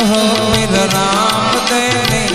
ઓહો પીર રામ દયને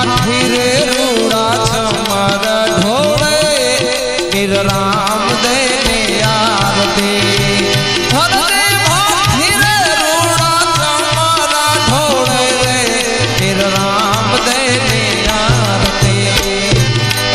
ભાઠી રે રૂડા છમર ઢોળે પીર રામ દેને આરતી. હરજી ભાઠી રે રૂડા છમર ઢોળે રે પીર રામ દેને આરતી.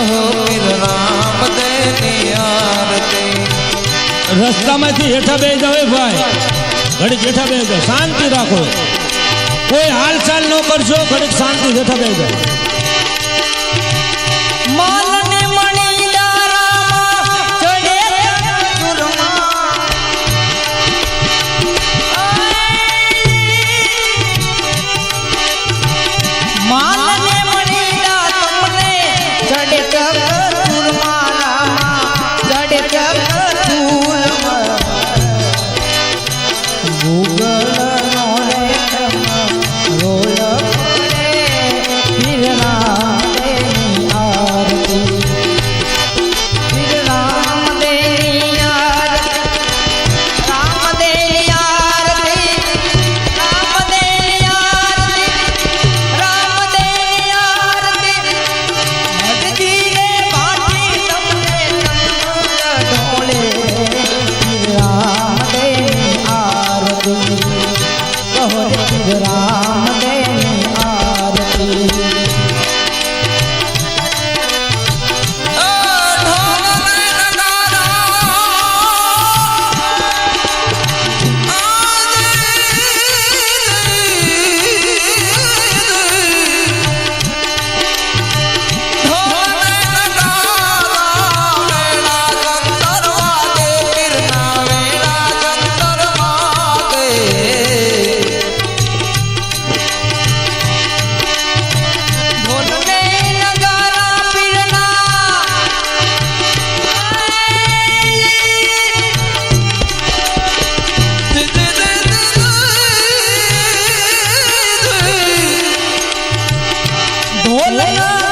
ઓહો પીર રામ રસ્તામાંથી હેઠા બે જાવે ભાઈ. ઘડી હેઠા બે શાંતિ રાખો. કોઈ હાલચાલ ન કરશો ઘડીક શાંતિ હેઠા બે જાવ ઢોલના